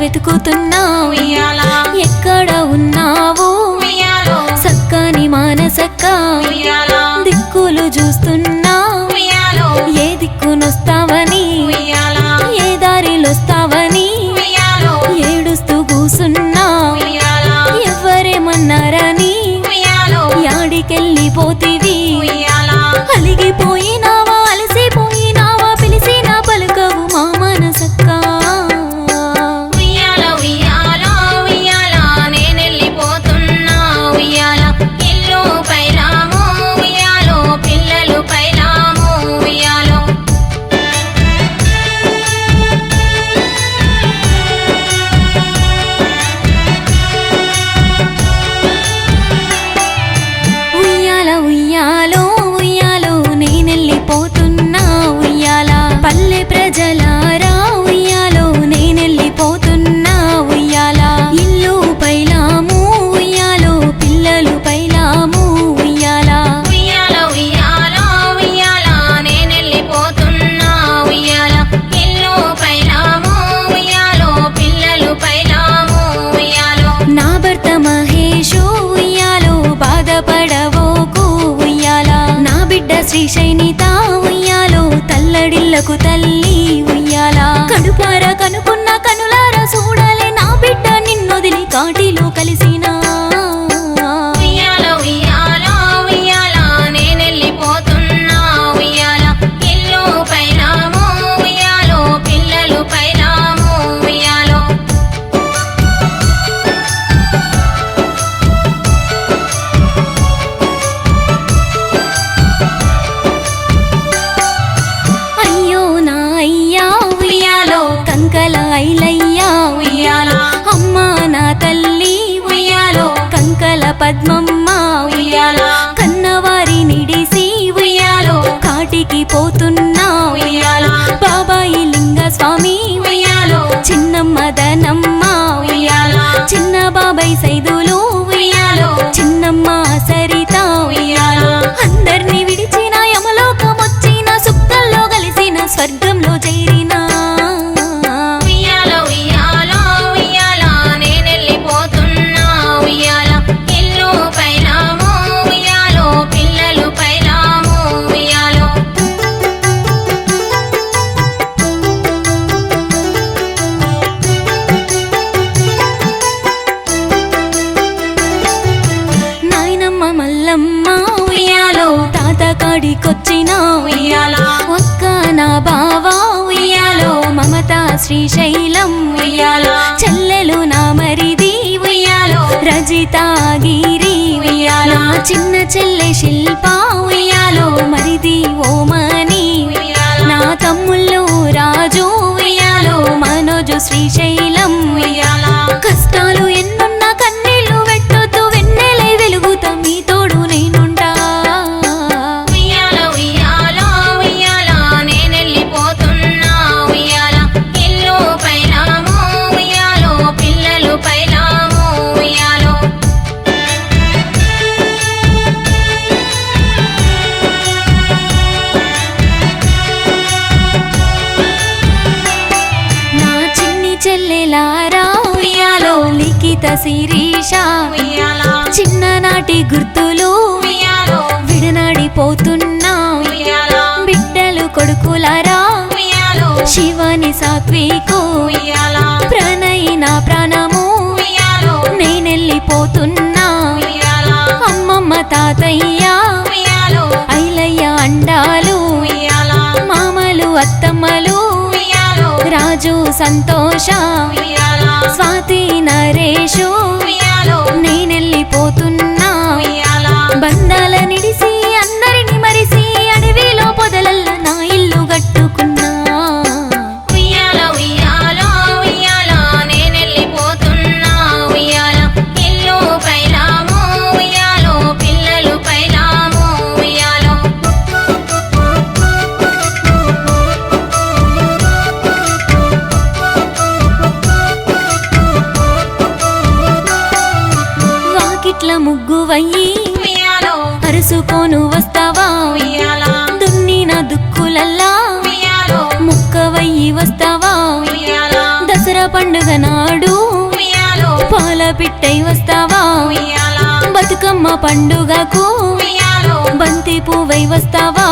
వెతుకుతున్నావు. ఎక్కడ ఉన్నావు చక్కని మానసక్క దిక్కులు చూస్తున్నా. కళ్ళకు తల్లి ఉయ్యాల. కనుపారా కనుకున్న కనులారా చూడ మోగిపోతున్నావు ఉయ్యాల బాబాయి లింగ స్వామి ఉయ్యాల. చిన్నమ్మ దనమ్మ ఉయ్యాల. చిన్న బాబాయ్ సైదులు ఉయ్యాల. చిన్నమ్మ ఉయ్యాల. నా బావా ఉయ్యాలో శ్రీశైలం ఉయ్యాల. చెల్లెలు నా మరిది ఉయ్యాలో రజితాగిరి శిరీష చిన్ననాటి గుర్తులు విడనాడిపోతున్నా బిడ్డలు కొడుకులారా. శివని సాత్వికో. ప్రణయిన ప్రాణము. నేనెళ్ళిపోతున్నా. అమ్మమ్మ తాతయ్య. ఐలయ్య అండాలు. మామలు అత్తమ్మలు. రాజు సంతోష. స్వాతి నరేషు నేనెళ్ళిపోతున్నా. బంధాల నిడిసి ముగ్గువయ్యి. అరుసుకోను వస్తావా? దున్నిన దుక్కులల్లా. ముక్కవయ్యి వస్తావా? దసరా పండుగ నాడు. పాల పిట్టై వస్తావా? బతుకమ్మ పండుగకు. బంతి పువ్వై వస్తావా?